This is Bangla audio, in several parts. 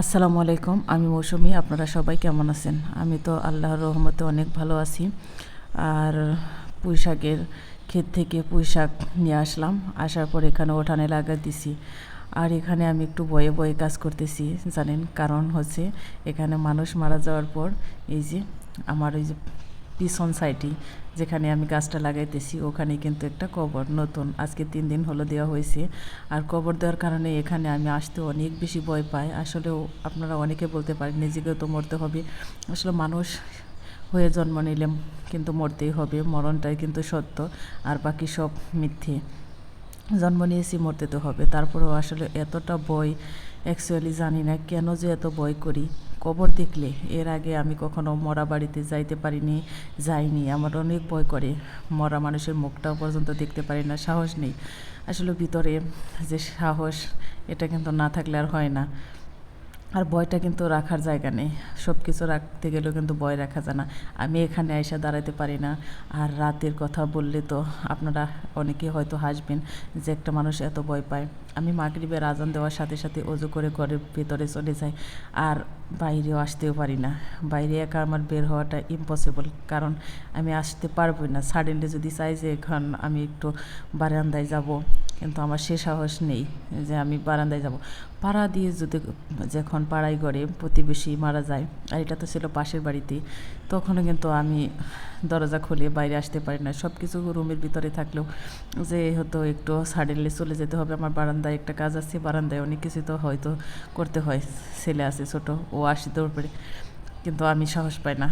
আসসালামু আলাইকুম, আমি মৌসুমি, আপনারা সবাই কেমন আছেন? আমি তো আল্লাহর রহমতে অনেক ভালো আছি। আর পুঁই শাকের ক্ষেত থেকে পুঁই শাক নিয়ে আসলাম, আসার পর এখানে ওঠানে লাগা দিছি। আর এখানে আমি একটু বয়ে বয়ে কাজ করতেছি, জানেন? কারণ হচ্ছে এখানে মানুষ মারা যাওয়ার পর এই যে আমার ওই যে পিছন সাইডে যেখানে আমি গাছটা লাগাইতেছি ওখানে কিন্তু একটা কবর নতুন। আজকে তিন দিন হলো দেওয়া হয়েছে। আর কবর দেওয়ার কারণে এখানে আমি আসতে অনেক বেশি ভয় পাই। আসলেও আপনারা অনেকে বলতে পারেন, নিজেকেও তো মরতে হবে। আসলে মানুষ হয়ে জন্ম নিলে কিন্তু মরতেই হবে। মরণটাই কিন্তু সত্য, আর বাকি সব মিথ্যে। জন্ম নিয়েছি, মরতে তো হবে। তারপরেও আসলে এতটা বই অ্যাকচুয়ালি জানি না কেন যে এত বই করি। কবর দেখলে, এর আগে আমি কখনো মরা বাড়িতে যাইতে পারিনি, যাইনি। আমার অনেক ভয় করে। মরা মানুষের মুখটাও পর্যন্ত দেখতে পারি না, সাহস নেই। আসলে ভিতরে যে সাহস, এটা কিন্তু না থাকলে আর হয় না। আর বয়টা কিন্তু রাখার জায়গা নেই। সব কিছু রাখতে গেলেও কিন্তু বয় রাখা যায় না। আমি এখানে এসে দাঁড়াতে পারি না। আর রাতের কথা বললে তো আপনারা অনেকে হয়তো হাসবেন যে একটা মানুষ এত ভয় পায়। আমি মাগরিবের আজান দেওয়ার সাথে সাথে অজু করে ঘরের ভেতরে চলে যাই। আর বাইরেও আসতেও পারি না। বাইরে একা আমার বের হওয়াটা ইম্পসিবল কারণ আমি আসতে পারব না। সাডেনলি যদি চাই যে এখন আমি একটু বারান্দায় যাব কিন্তু আমার সে সাহস নেই যে আমি বারান্দায় যাব। পাড়া দিয়ে যদি যখন পাড়ায় ঘরে প্রতিবেশী মারা যায়, আর এটা তো ছিল পাশের বাড়িতে তখনও কিন্তু আমি দরজা খুলে বাইরে আসতে পারি না। সব কিছু রুমের ভিতরে থাকলেও যে হয়তো একটু সাডেনলি চলে যেতে হবে, আমার বারান্দায় একটা কাজ আছে, বারান্দায় অনেক কিছু তো হয়তো করতে হয়। ছেলে আছে, ছোট, ও আসি দৌড় পড়ে কিন্তু আমি সাহস পাই না।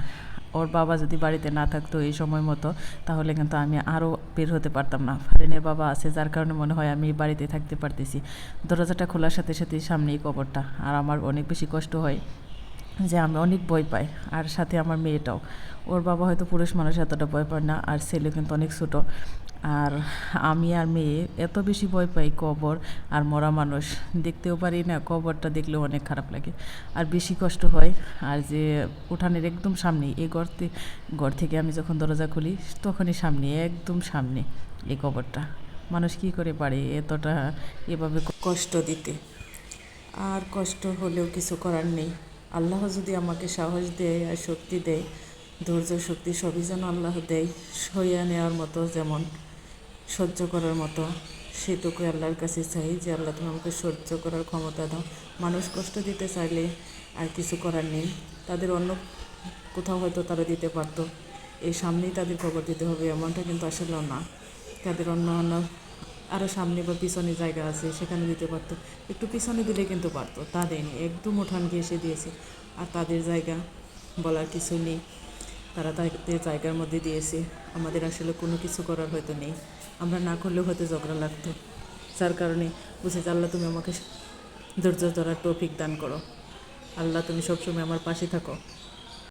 ওর বাবা যদি বাড়িতে না থাকতো এই সময় মতো, তাহলে কিন্তু আমি আরও বের হতে পারতাম না। ফারিনের বাবা আছে, যার কারণে মনে হয় আমি বাড়িতে থাকতে পারতেছি। দরজাটা খোলার সাথে সাথে সামনেই কবরটা, আর আমার অনেক বেশি কষ্ট হয়। যে আমি অনেক ভয় পাই, আর সাথে আমার মেয়েটাও। ওর বাবা হয়তো পুরুষ মানুষ এতটা ভয় পায় না, আর ছেলে কিন্তু অনেক ছোটো। আর আমি আর মেয়ে এত বেশি ভয় পাই কবর আর মরা মানুষ। দেখতেও পারি না, কবরটা দেখলেও অনেক খারাপ লাগে। আর বেশি কষ্ট হয়, আর যে উঠানের একদম সামনে, এই থেকে ঘর থেকে আমি যখন দরজা খুলি, তখনই সামনে, একদম সামনে এই কবরটা। মানুষ কী করে পারে এতটা এভাবে কষ্ট দিতে? আর কষ্ট হলেও কিছু করার নেই। আল্লাহ যদি আমাকে সাহস দেয় আর শক্তি দেয়, ধৈর্য, শক্তি সবই যেন আল্লাহ দেয়, সইয়া নেওয়ার মতো যেমন, সহ্য করার মতো সেটুকু আল্লাহর কাছে চাই যে আল্লাহ তুমি আমাকে সহ্য করার ক্ষমতা দাও। মানুষ কষ্ট দিতে চাইলে আর কিছু করার নেই। তাদের অন্য কোথাও হয়তো তারা দিতে পারতো। এই সামনেই তাদের খবর দিতে হবে, এমনটা কিন্তু আসলেও না। তাদের অন্য অন্য আরও সামনে বা পিছনে জায়গা আছে, সেখানে দিতে পারতো। একটু পিছনে দিলে কিন্তু পারতো, তা দেয়নি। একদম উঠান এসে দিয়েছে। আর তাদের জায়গা বলার কিছু নেই। তারা তাদের জায়গার মধ্যে দিয়েছে। আমাদের আসলে কোনো কিছু করার হয়তো নেই। আমরা না করলেও হয়তো ঝগড়া লাগতো। যার কারণে বুঝেছি আল্লাহ, তুমি আমাকে ধৈর্য ধরার টপিক দান করো। আল্লাহ, তুমি সবসময় আমার পাশে থাকো।